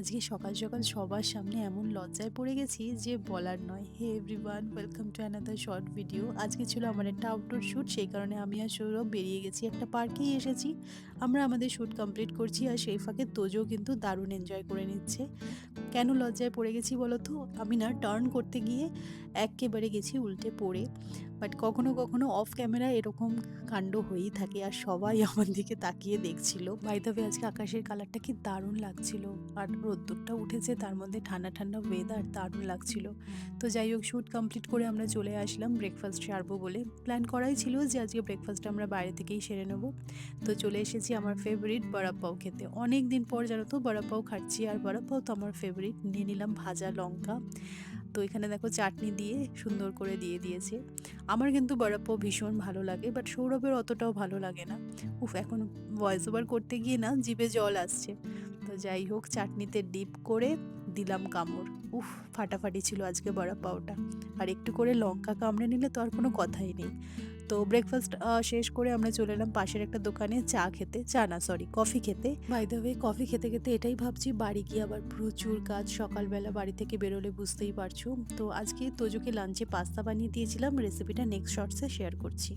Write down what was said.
আজকে সকাল সকাল সবার সামনে এমন লজ্জায় পড়ে গেছি যে বলার নয়। Hey everyone welcome to another short video আজকে ছিল আমার একটা আউটডোর শ্যুট সেই কারণে আমি আর সৌরভ বেরিয়ে গেছি, একটা পার্কেই এসেছি। আমরা আমাদের শ্যুট কমপ্লিট করছি আর সেই ফাঁকে তোজও কিন্তু দারুণ এনজয় করে নিচ্ছে। কেন লজ্জায় পড়ে গেছি বলো তো? আমি না টার্ন করতে গিয়ে একেবারে গেছি উল্টে পড়ে। বাট কখনো কখনো অফ ক্যামেরা এরকম কাণ্ড হয়েই থাকে আর সবাই আমার দিকে তাকিয়ে দেখছিল। বাইদাবে আজকে আকাশের কালারটা কি দারুণ লাগছিল। আর রোদ্দুরটা উঠেছে, তার মধ্যে ঠান্ডা ঠান্ডা ওয়েদার দারুণ লাগছিল। তো যাই হোক শ্যুট কমপ্লিট করে আমরা চলে আসলাম ব্রেকফাস্ট সারবো বলে। প্ল্যান করাই ছিল যে আজকে ব্রেকফাস্টটা আমরা বাইরে থেকেই সেরে নেব। তো চলে এসেছি আমার ফেভারিট বড়াপাও খেতে। অনেক দিন পর জানো তো বড়াপাও খাচ্ছি, আর বড়াপাও তো আমার ফেভারিট নিয়ে নিলাম ভাজা লঙ্কা। তো এখানে দেখো চাটনি দিয়ে সুন্দর করে দিয়ে দিয়েছে। আমার কিন্তু বড়াপাও ভীষণ ভালো লাগে বাট সৌরভের অতটাও ভালো লাগে না। উফ, এখন ভয়েস ওভার করতে গিয়ে না জিভে জল আসছে। তো যাই হোক, চাটনিতে ডিপ করে দিলাম কামড়। উফ, ফাটাফাটি ছিল আজকে বড়া পাওটা। আর একটু করে লঙ্কা কামড়ে নিলে তো আর কোনো কথাই নেই। তো ব্রেকফাস্ট শেষ করে আমরা চলে এলাম পাশের একটা দোকানে চা খেতে। চা না সরি কফি খেতে। বাই দ্য কফি খেতে খেতে এটাই ভাবছি, বাড়ি গিয়ে আবার প্রচুর কাজ, সকালবেলা বাড়ি থেকে বেরোলে বুঝতেই পারছ। তো আজকে তোজোকে লাঞ্চে পাস্তা বানিয়ে দিয়েছিলাম রেসিপিটা নেক্সট শর্টসে শেয়ার করছি।